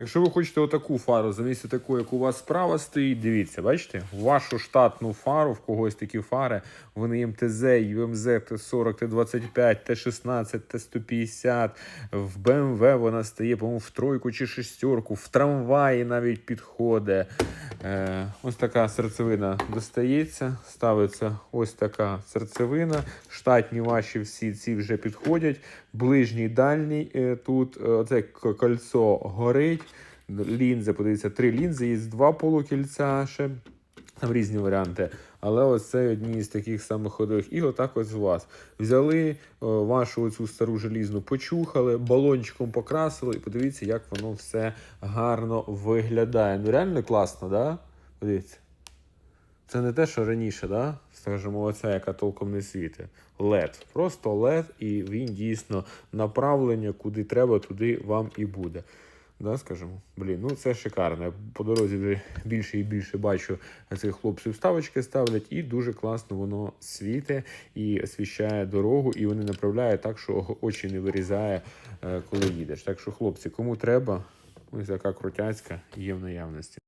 Якщо ви хочете отаку фару замість такої, як у вас справа стоїть, дивіться, бачите, вашу штатну фару, в когось такі фари, вони МТЗ, ЮМЗ, Т40, Т25, Т16, Т150, в БМВ вона стає, по-моєму, в тройку чи шестерку, в трамваї навіть підходить. Е, ось така серцевина достається, ставиться ось така серцевина. Штатні ваші всі ці вже підходять. Ближній, дальній е, тут е, оце кольцо горить. Лінзи, подивіться, три лінзи, є два полукільця ще. Там різні варіанти. Але ось це одні з таких самих ходових. І отак ось у вас. Взяли о, вашу оцю стару желізну, почухали, балончиком покрасили, і подивіться, як воно все гарно виглядає. Ну реально класно, да? Подивіться. Це не те, що раніше, да? скажімо, оця, яка толком не світить. LED. Просто LED, і він дійсно направлення, куди треба, туди вам і буде. Да, скажімо, блін, ну це шикарно. Я по дорозі вже більше і більше бачу цих хлопців ставочки ставлять, і дуже класно воно світить і освіщає дорогу, і вони направляють так, що очі не вирізає, е, коли їдеш. Так що, хлопці, кому треба, ось така крутяцька є в наявності.